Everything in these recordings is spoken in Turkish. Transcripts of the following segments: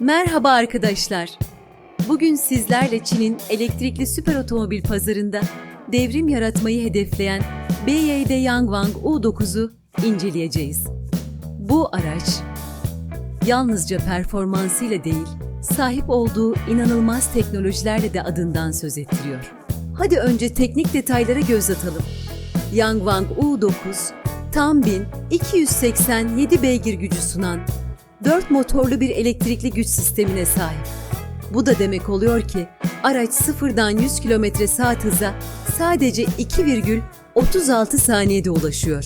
Merhaba arkadaşlar. Bugün sizlerle Çin'in elektrikli süper otomobil pazarında devrim yaratmayı hedefleyen BYD Yangwang U9'u inceleyeceğiz. Bu araç yalnızca performansıyla değil, sahip olduğu inanılmaz teknolojilerle de adından söz ettiriyor. Hadi önce teknik detaylara göz atalım. Yangwang U9 tam 1287 beygir gücü sunan 4 motorlu bir elektrikli güç sistemine sahip. Bu da demek oluyor ki araç sıfırdan 100 km saat hıza sadece 2,36 saniyede ulaşıyor.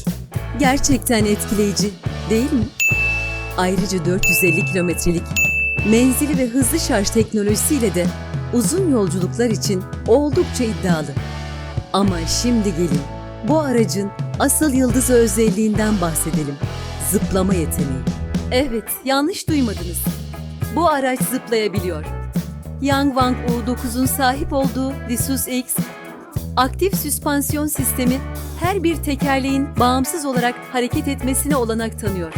Gerçekten etkileyici değil mi? Ayrıca 450 kilometrelik menzili ve hızlı şarj teknolojisiyle de uzun yolculuklar için oldukça iddialı. Ama şimdi gelin bu aracın asıl yıldız özelliğinden bahsedelim. Zıplama yeteneği. Evet, yanlış duymadınız. Bu araç zıplayabiliyor. Yangwang U9'un sahip olduğu Lisus X aktif süspansiyon sistemi her bir tekerleğin bağımsız olarak hareket etmesine olanak tanıyor.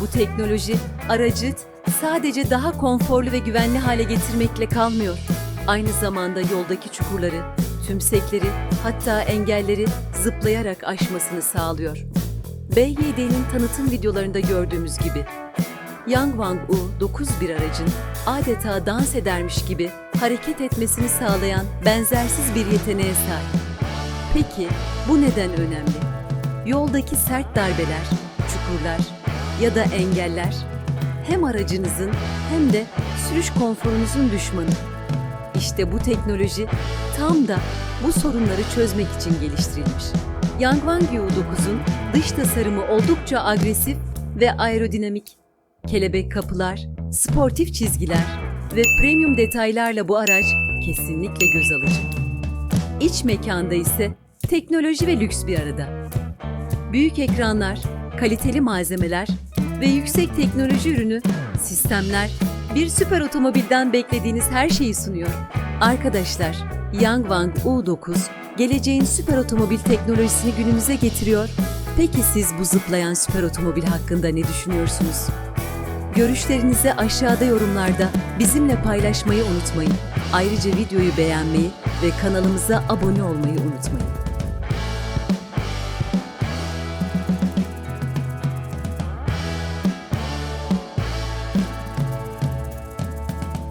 Bu teknoloji aracı sadece daha konforlu ve güvenli hale getirmekle kalmıyor. Aynı zamanda yoldaki çukurları, tümsekleri hatta engelleri zıplayarak aşmasını sağlıyor. BYD'nin tanıtım videolarında gördüğümüz gibi Yangwang U9 bir aracın adeta dans edermiş gibi hareket etmesini sağlayan benzersiz bir yeteneğe sahip. Peki bu neden önemli? Yoldaki sert darbeler, çukurlar ya da engeller hem aracınızın hem de sürüş konforunuzun düşmanı. İşte bu teknoloji tam da bu sorunları çözmek için geliştirilmiş. Yangwang U9'un dış tasarımı oldukça agresif ve aerodinamik. Kelebek kapılar, sportif çizgiler ve premium detaylarla bu araç kesinlikle göz alıcı. İç mekanda ise teknoloji ve lüks bir arada. Büyük ekranlar, kaliteli malzemeler ve yüksek teknoloji ürünü, sistemler bir süper otomobilden beklediğiniz her şeyi sunuyor. Arkadaşlar, Yangwang U9 geleceğin süper otomobil teknolojisini günümüze getiriyor. Peki siz bu zıplayan süper otomobil hakkında ne düşünüyorsunuz? Görüşlerinizi aşağıda yorumlarda bizimle paylaşmayı unutmayın. Ayrıca videoyu beğenmeyi ve kanalımıza abone olmayı unutmayın.